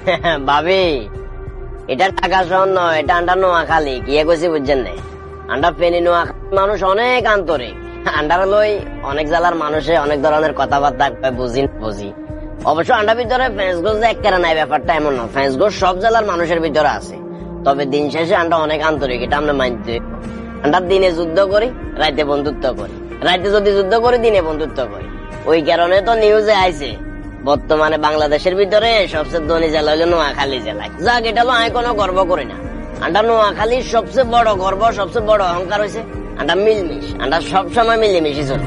ভাবি, এটা টাকা শহর নয়, এটা আন্ডা নোয়াখালী, কি কইছি বুঝছেন না আন্ডা ফেনি নোয়াখালী মানুষ অনেক আন্তরিক। আন্ডার লই অনেক জেলার মানুষে অনেক ধরনের কথাবার্তা বুঝি বুঝি। অবশ্য আন্ডার ভিতরে ফ্রেন্সগোজ যে একেরা নাই, ব্যাপারটা এমন না। ফ্রেন্সগোজ সব জেলার মানুষের ভিতরে আছে। তবে দিন শেষে আন্ডা অনেক আন্তরিক, এটা আমরা মানতে হইব। আন্ডা দিনে যুদ্ধ করি রাতে বন্ধুত্ব করি। রাতে যদি যুদ্ধ করি, দিনে বন্ধুত্ব করি। ওই কারণে তো নিউজে আইছে বর্তমানে বাংলাদেশের ভিতরে সবচেয়ে ধনী জেলা হলো নোয়াখালী জেলায় যাক, এটা হলো আমি কোনো গর্ব করি না। আন্ডা নোয়াখালীর সবচেয়ে বড় গর্ব, সবচেয়ে বড় অহংকার হয়েছে আন্ডা মিলমিশ, আন্ডা সবসময় মিলেমিশি চলে।